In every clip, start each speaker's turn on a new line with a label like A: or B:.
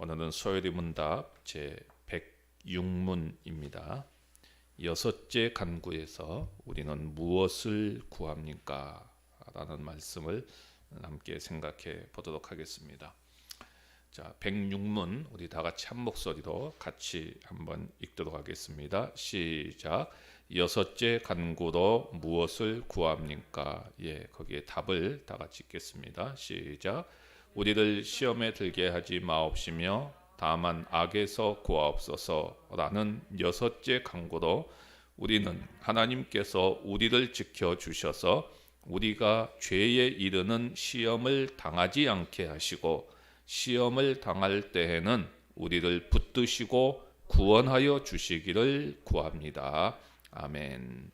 A: 오늘은 소요리 문답 제 106문입니다. 여섯째 간구에서 우리는 무엇을 구합니까? 라는 말씀을 함께 생각해 보도록 하겠습니다. 자, 106문 우리 다 같이 한 목소리로 같이 한번 읽도록 하겠습니다. 시작. 여섯째 간구로 무엇을 구합니까? 예, 거기에 답을 다 같이 읽겠습니다. 시작. 우리를 시험에 들게 하지 마옵시며 다만 악에서 구하옵소서라는 여섯째 간구로 우리는 하나님께서 우리를 지켜 주셔서 우리가 죄에 이르는 시험을 당하지 않게 하시고 시험을 당할 때에는 우리를 붙드시고 구원하여 주시기를 구합니다. 아멘.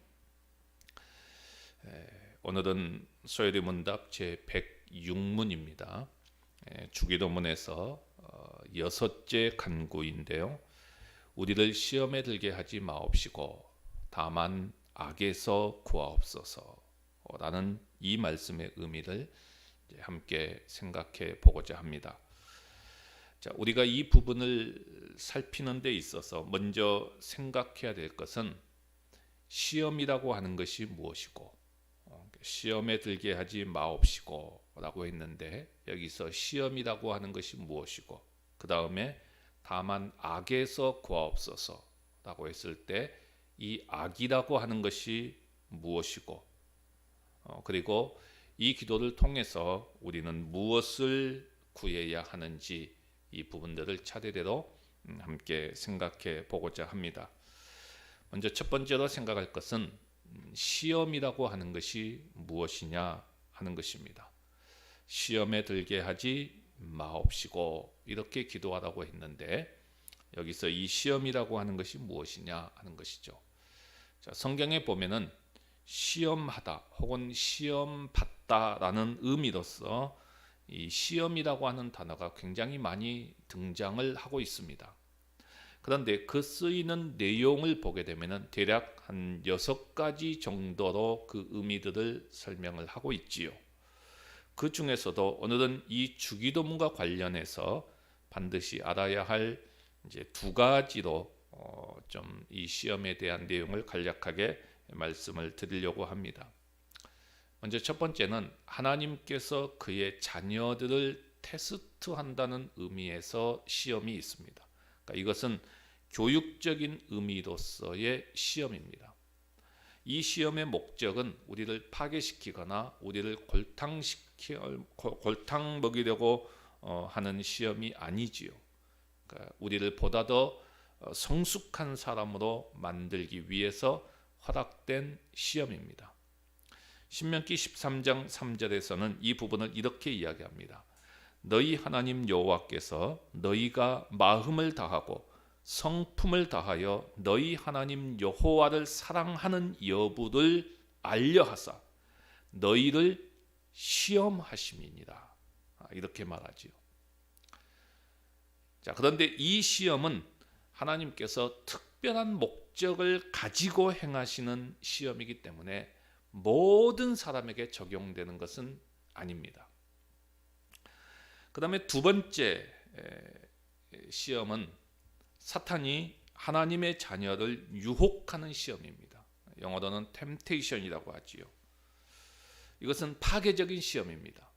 A: 에, 오늘은 소요리 문답 제 106문입니다. 주기도문에서 어, 여섯째 간구인데요. 우리를 시험에 들게 하지 마옵시고 다만 악에서 구하옵소서라는 이 말씀의 의미를 함께 생각해 보고자 합니다. 자, 우리가 이 부분을 살피는 데 있어서 먼저 생각해야 될 것은 시험이라고 하는 것이 무엇이고 어, 시험에 들게 하지 마옵시고 라고 했는데 여기서 시험이라고 하는 것이 무엇이고 그 다음에 다만 악에서 구하옵소서 라고 했을 때 이 악이라고 하는 것이 무엇이고 어, 그리고 이 기도를 통해서 우리는 무엇을 구해야 하는지 이 부분들을 차례대로 음, 함께 생각해 보고자 합니다. 먼저 첫 번째로 생각할 것은 시험이라고 하는 것이 무엇이냐 하는 것입니다. 시험에 들게 하지 마옵시고 이렇게 기도하라고 했는데 여기서 이 시험이라고 하는 것이 무엇이냐 하는 것이죠. 자, 성경에 보면은 시험하다 혹은 시험 받다라는 의미로서 이 시험이라고 하는 단어가 굉장히 많이 등장을 하고 있습니다. 그런데 그 쓰이는 내용을 보게 되면은 대략 한 여섯 가지 정도로 그 의미들을 설명을 하고 있지요. 그 중에서도 오늘은 이 주기도문과 관련해서 반드시 알아야 할 이제 두 가지로 어 좀이 시험에 대한 내용을 간략하게 말씀을 드리려고 합니다. 먼저 첫 번째는 하나님께서 그의 자녀들을 테스트한다는 의미에서 시험이 있습니다. 그러니까 이것은 교육적인 의미로서의 시험입니다. 이 시험의 목적은 우리를 파괴시키거나 우리를 골탕시키 골탕 먹이려고 하는 시험이 아니지요. 그러니까 우리를 보다 더 성숙한 사람으로 만들기 위해서 허락된 시험입니다. 신명기 13장 3절에서는 이 부분을 이렇게 이야기합니다. 너희 하나님 여호와께서 너희가 마음을 다하고 성품을 다하여 너희 하나님 여호와를 사랑하는 여부를 알려하사 너희를 시험하심이니라. 아, 이렇게 말하지요. 자, 그런데 이 시험은 하나님께서 특별한 목적을 가지고 행하시는 시험이기 때문에 모든 사람에게 적용되는 것은 아닙니다. 그 다음에 두 번째 시험은 사탄이 하나님의 자녀를 유혹하는 시험입니다. 영어로는 템테이션이라고 하지요. 이것은 파괴적인 시험입니다.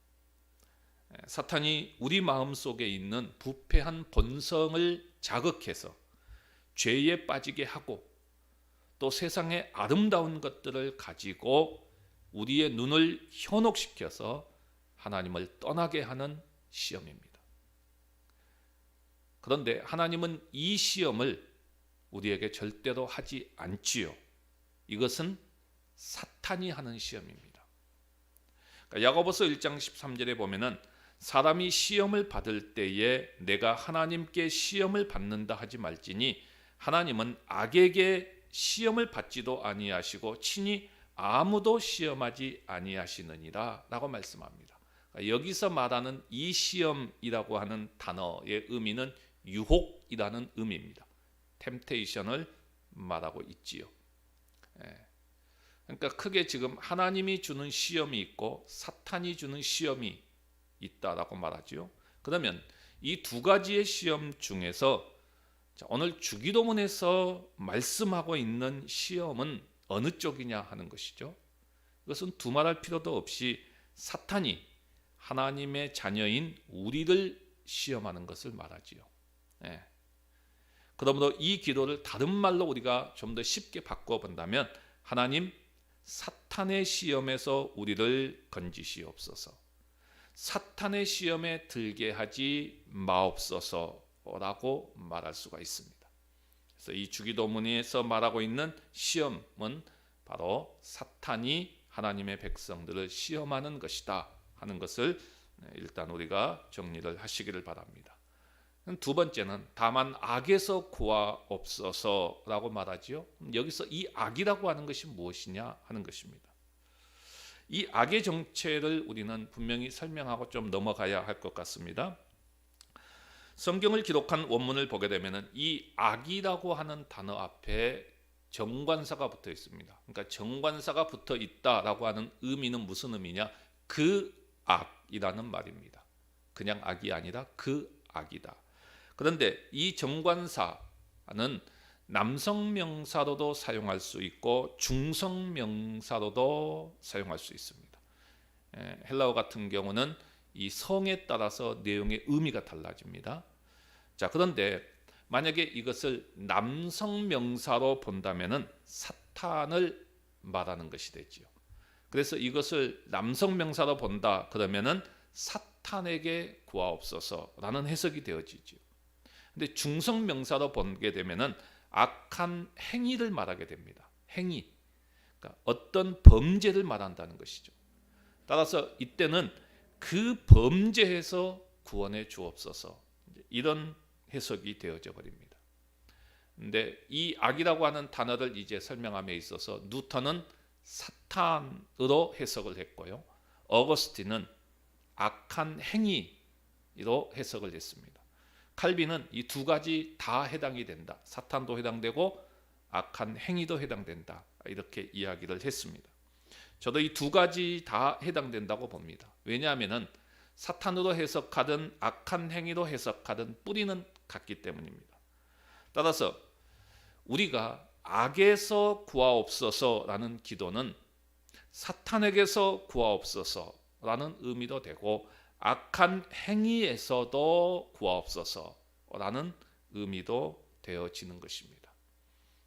A: 사탄이 우리 마음 속에 있는 부패한 본성을 자극해서 죄에 빠지게 하고 또 세상의 아름다운 것들을 가지고 우리의 눈을 현혹시켜서 하나님을 떠나게 하는 시험입니다. 그런데 하나님은 이 시험을 우리에게 절대로 하지 않지요. 이것은 사탄이 하는 시험입니다. 그러니까 야고보서 1장 13절에 보면은 사람이 시험을 받을 때에 내가 하나님께 시험을 받는다 하지 말지니 하나님은 악에게 시험을 받지도 아니하시고 친히 아무도 시험하지 아니하시느니라라고 말씀합니다. 그러니까 여기서 말하는 이 시험이라고 하는 단어의 의미는 유혹이라는 의미입니다. 템테이션을 말하고 있지요. 예. 그러니까 크게 지금 하나님이 주는 시험이 있고 사탄이 주는 시험이 있다라고 말하지요. 그러면 이 두 가지의 시험 중에서 자, 오늘 주기도문에서 말씀하고 있는 시험은 어느 쪽이냐 하는 것이죠. 이것은 두말할 필요도 없이 사탄이 하나님의 자녀인 우리를 시험하는 것을 말하지요. 예. 그러므로 이 기도를 다른 말로 우리가 좀 더 쉽게 바꿔 본다면 하나님 사탄의 시험에서 우리를 건지시옵소서. 사탄의 시험에 들게 하지 마옵소서라고 말할 수가 있습니다. 그래서 이 주기도문에서 말하고 있는 시험은 바로 사탄이 하나님의 백성들을 시험하는 것이다 하는 것을 일단 우리가 정리를 하시기를 바랍니다. 두 번째는 다만 악에서 구하옵소서라고 말하지요. 여기서 이 악이라고 하는 것이 무엇이냐 하는 것입니다. 이 악의 정체를 우리는 분명히 설명하고 좀 넘어가야 할 것 같습니다. 성경을 기록한 원문을 보게 되면은 이 악이라고 하는 단어 앞에 정관사가 붙어 있습니다. 그러니까 정관사가 붙어 있다라고 하는 의미는 무슨 의미냐? 그 악이라는 말입니다. 그냥 악이 아니라 그 악이다. 그런데 이 정관사는 남성 명사로도 사용할 수 있고 중성 명사로도 사용할 수 있습니다. 에, 헬라어 같은 경우는 이 성에 따라서 내용의 의미가 달라집니다. 자, 그런데 만약에 이것을 남성 명사로 본다면은 사탄을 말하는 것이 되지요. 그래서 이것을 남성 명사로 본다 그러면은 사탄에게 구하옵소서라는 해석이 되어지죠. 근데 중성 명사로 보게 되면은 악한 행위를 말하게 됩니다. 행위. 그러니까 어떤 범죄를 말한다는 것이죠. 따라서 이때는 그 범죄에서 구원해 주옵소서. 이런 해석이 되어져 버립니다. 근데 이 악이라고 하는 단어를 이제 설명함에 있어서 뉴턴은 사탄으로 해석을 했고요. 어거스틴은 악한 행위로 해석을 했습니다. 칼빈은 이 두 가지 다 해당이 된다. 사탄도 해당되고 악한 행위도 해당된다. 이렇게 이야기를 했습니다. 저도 이 두 가지 다 해당된다고 봅니다. 왜냐하면은 사탄으로 해석하든 악한 행위로 해석하든 뿌리는 같기 때문입니다. 따라서 우리가 악에서 구하옵소서라는 기도는 사탄에게서 구하옵소서라는 의미도 되고 악한 행위에서도 구하옵소서라는 의미도 되어지는 것입니다.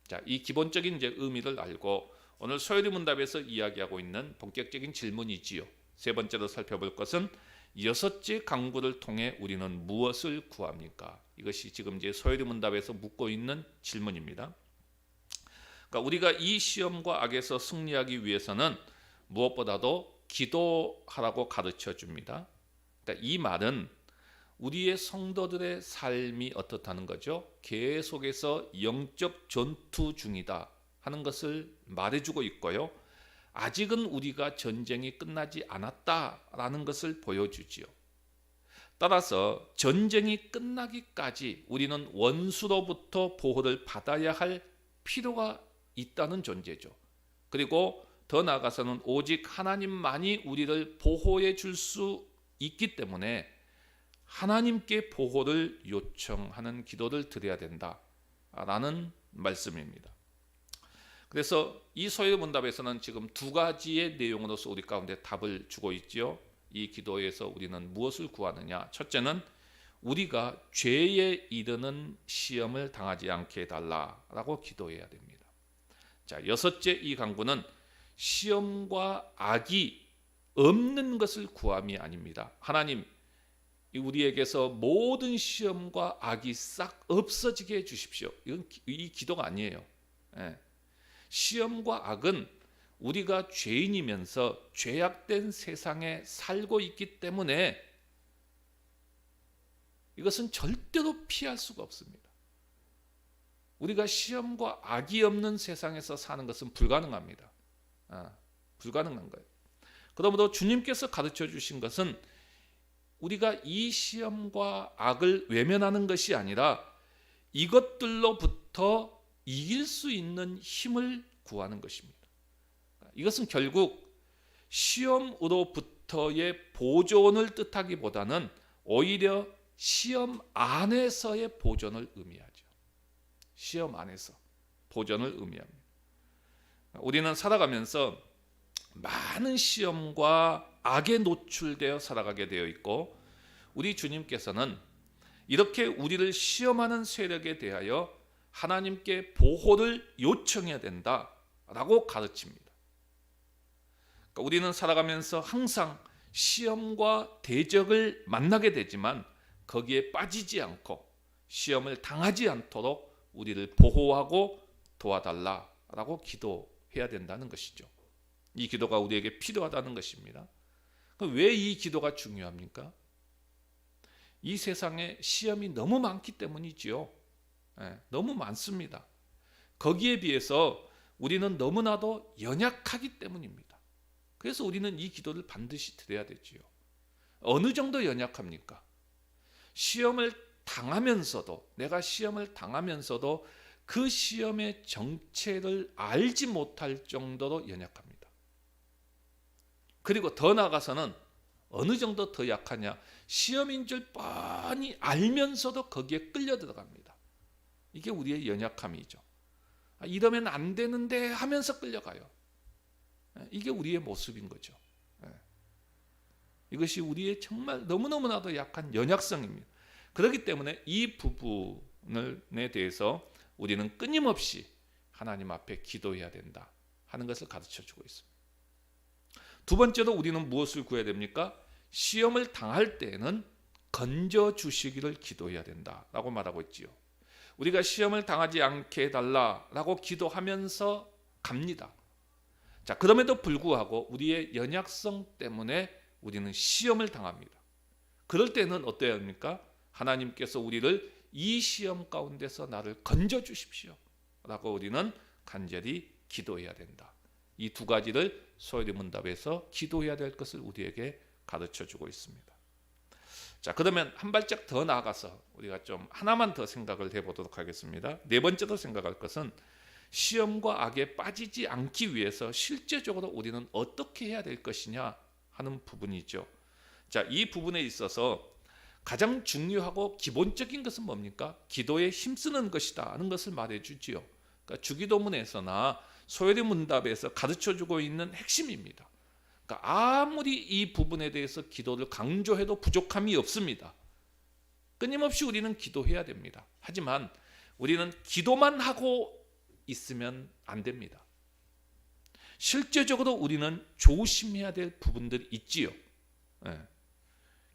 A: 자, 이 기본적인 이제 의미를 알고 오늘 소요리 문답에서 이야기하고 있는 본격적인 질문이지요. 세 번째로 살펴볼 것은 여섯째 강구를 통해 우리는 무엇을 구합니까? 이것이 지금 이제 소요리 문답에서 묻고 있는 질문입니다. 그러니까 우리가 이 시험과 악에서 승리하기 위해서는 무엇보다도 기도하라고 가르쳐 줍니다. 그러니까 이 말은 우리의 성도들의 삶이 어떻다는 거죠? 계속해서 영적 전투 중이다 하는 것을 말해주고 있고요. 아직은 우리가 전쟁이 끝나지 않았다라는 것을 보여주지요. 따라서 전쟁이 끝나기까지 우리는 원수로부터 보호를 받아야 할 필요가 있다는 존재죠. 그리고 더 나아가서는 오직 하나님만이 우리를 보호해 줄 수 있기 때문에 하나님께 보호를 요청하는 기도를 드려야 된다라는 말씀입니다. 그래서 이 소요 문답에서는 지금 두 가지의 내용으로서 우리 가운데 답을 주고 있지요. 이 기도에서 우리는 무엇을 구하느냐? 첫째는 우리가 죄에 이르는 시험을 당하지 않게 해달라라고 기도해야 됩니다. 자, 여섯째 이 강구는 시험과 악이 없는 것을 구함이 아닙니다. 하나님, 우리에게서 모든 시험과 악이 싹 없어지게 해 주십시오. 이건 이 기도가 아니에요. 예. 시험과 악은 우리가 죄인이면서 죄악된 세상에 살고 있기 때문에 이것은 절대로 피할 수가 없습니다. 우리가 시험과 악이 없는 세상에서 사는 것은 불가능합니다. 아, 불가능한 거예요. 그러므로 주님께서 가르쳐 주신 것은 우리가 이 시험과 악을 외면하는 것이 아니라 이것들로부터 이길 수 있는 힘을 구하는 것입니다. 이것은 결국 시험으로부터의 보존을 뜻하기보다는 오히려 시험 안에서의 보존을 의미하죠. 시험 안에서 보존을 의미합니다. 우리는 살아가면서 많은 시험과 악에 노출되어 살아가게 되어 있고 우리 주님께서는 이렇게 우리를 시험하는 세력에 대하여 하나님께 보호를 요청해야 된다라고 가르칩니다. 그러니까 우리는 살아가면서 항상 시험과 대적을 만나게 되지만 거기에 빠지지 않고 시험을 당하지 않도록 우리를 보호하고 도와달라라고 기도해야 된다는 것이죠. 이 기도가 우리에게 필요하다는 것입니다. 왜 이 기도가 중요합니까? 이 세상에 시험이 너무 많기 때문이지요. 예, 너무 많습니다. 거기에 비해서 우리는 너무나도 연약하기 때문입니다. 그래서 우리는 이 기도를 반드시 드려야 되지요. 어느 정도 연약합니까? 시험을 당하면서도 내가 시험을 당하면서도 그 시험의 정체를 알지 못할 정도로 연약합니다. 그리고 더 나아가서는 어느 정도 더 약하냐? 시험인 줄 뻔히 알면서도 거기에 끌려 들어갑니다. 이게 우리의 연약함이죠. 아, 이러면 안 되는데 하면서 끌려가요. 예, 이게 우리의 모습인 거죠. 예. 이것이 우리의 정말 너무너무나도 약한 연약성입니다. 그렇기 때문에 이 부분에 대해서 우리는 끊임없이 하나님 앞에 기도해야 된다 하는 것을 가르쳐 주고 있습니다. 두 번째로 우리는 무엇을 구해야 됩니까? 시험을 당할 때에는 건져 주시기를 기도해야 된다라고 말하고 있지요. 우리가 시험을 당하지 않게 해달라라고 기도하면서 갑니다. 자, 그럼에도 불구하고 우리의 연약성 때문에 우리는 시험을 당합니다. 그럴 때는 어때야 합니까? 하나님께서 우리를 이 시험 가운데서 나를 건져 주십시오. 라고 우리는 간절히 기도해야 된다. 이 두 가지를 소요리 문답에서 기도해야 될 것을 우리에게 가르쳐 주고 있습니다. 자, 그러면 한 발짝 더 나아가서 우리가 좀 하나만 더 생각을 해 보도록 하겠습니다. 네 번째로 생각할 것은 시험과 악에 빠지지 않기 위해서 실제적으로 우리는 어떻게 해야 될 것이냐 하는 부분이죠. 자, 이 부분에 있어서 가장 중요하고 기본적인 것은 뭡니까? 기도에 힘쓰는 것이다 하는 것을 말해 주지요. 그러니까 주기도문에서나 소요리 문답에서 가르쳐 주고 있는 핵심입니다. 그러니까 아무리 이 부분에 대해서 기도를 강조해도 부족함이 없습니다. 끊임없이 우리는 기도해야 됩니다. 하지만 우리는 기도만 하고 있으면 안 됩니다. 실제적으로 우리는 조심해야 될 부분들이 있지요. 예.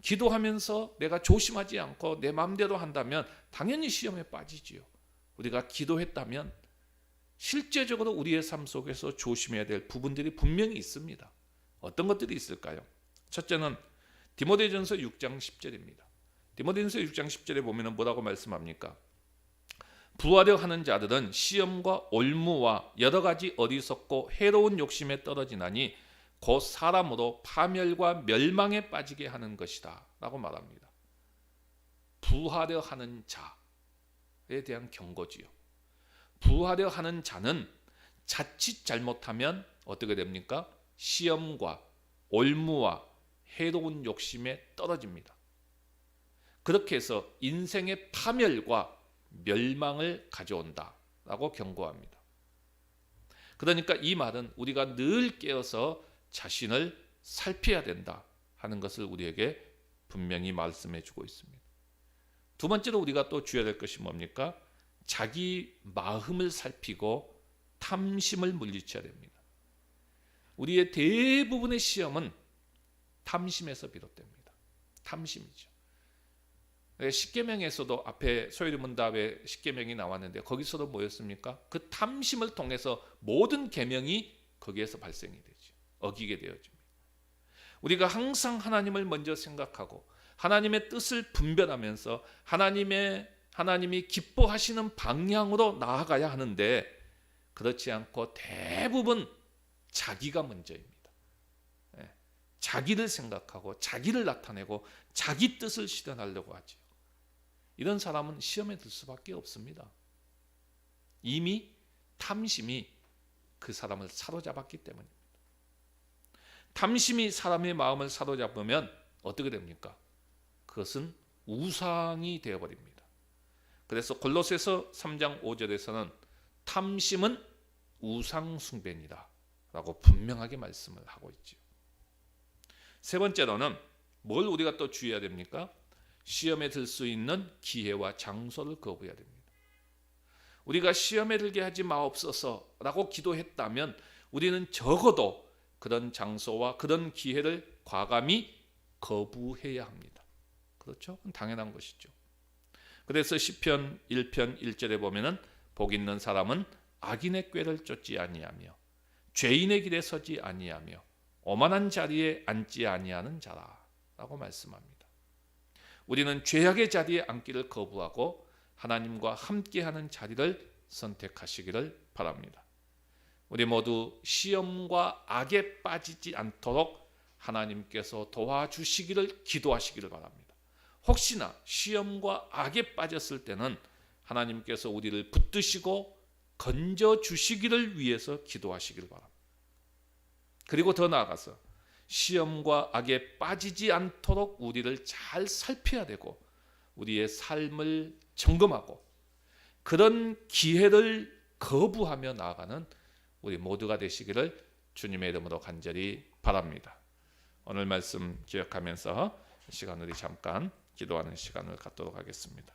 A: 기도하면서 내가 조심하지 않고 내 마음대로 한다면 당연히 시험에 빠지지요. 우리가 기도했다면 실제적으로 우리의 삶 속에서 조심해야 될 부분들이 분명히 있습니다. 어떤 것들이 있을까요? 첫째는 디모데전서 6장 10절입니다. 디모데전서 6장 10절에 보면 뭐라고 말씀합니까? 부하려 하는 자들은 시험과 올무와 여러 가지 어리석고 해로운 욕심에 떨어지나니 곧 사람으로 파멸과 멸망에 빠지게 하는 것이다라고 말합니다. 부하려 하는 자에 대한 경고지요. 부하려 하는 자는 자칫 잘못하면 어떻게 됩니까? 시험과 올무와 해로운 욕심에 떨어집니다. 그렇게 해서 인생의 파멸과 멸망을 가져온다라고 경고합니다. 그러니까 이 말은 우리가 늘 깨어서 자신을 살펴야 된다 하는 것을 우리에게 분명히 말씀해 주고 있습니다. 두 번째로 우리가 또 주어야 될 것이 뭡니까? 자기 마음을 살피고 탐심을 물리쳐야 됩니다. 우리의 대부분의 시험은 탐심에서 비롯됩니다. 탐심이죠. 십계명에서도 앞에 소유리 문답에 십계명이 나왔는데 거기서도 뭐였습니까? 그 탐심을 통해서 모든 계명이 거기에서 발생이 되죠. 어기게 되어집니다. 우리가 항상 하나님을 먼저 생각하고 하나님의 뜻을 분별하면서 하나님의 하나님이 기뻐하시는 방향으로 나아가야 하는데 그렇지 않고 대부분 자기가 먼저입니다. 예, 자기를 생각하고 자기를 나타내고 자기 뜻을 실현하려고 하죠. 이런 사람은 시험에 들 수밖에 없습니다. 이미 탐심이 그 사람을 사로잡았기 때문입니다. 탐심이 사람의 마음을 사로잡으면 어떻게 됩니까? 그것은 우상이 되어 버립니다. 그래서 골로새서 3장 5절에서는 탐심은 우상 숭배니다라고 분명하게 말씀을 하고 있지요. 세 번째로는 뭘 우리가 또 주의해야 됩니까? 시험에 들 수 있는 기회와 장소를 거부해야 됩니다. 우리가 시험에 들게 하지 마옵소서라고 기도했다면 우리는 적어도 그런 장소와 그런 기회를 과감히 거부해야 합니다. 그렇죠? 당연한 것이죠. 그래서 시편 1편 1절에 보면은 복 있는 사람은 악인의 꾀를 쫓지 아니하며 죄인의 길에 서지 아니하며 오만한 자리에 앉지 아니하는 자라라고 말씀합니다. 우리는 죄악의 자리에 앉기를 거부하고 하나님과 함께하는 자리를 선택하시기를 바랍니다. 우리 모두 시험과 악에 빠지지 않도록 하나님께서 도와주시기를 기도하시기를 바랍니다. 혹시나 시험과 악에 빠졌을 때는 하나님께서 우리를 붙드시고 건져 주시기를 위해서 기도하시기를 바랍니다. 그리고 더 나아가서 시험과 악에 빠지지 않도록 우리를 잘 살펴야 되고 우리의 삶을 점검하고 그런 기회를 거부하며 나아가는 우리 모두가 되시기를 주님의 이름으로 간절히 바랍니다. 오늘 말씀 기억하면서 이 시간 우리 잠깐 기도하는 시간을 갖도록 하겠습니다.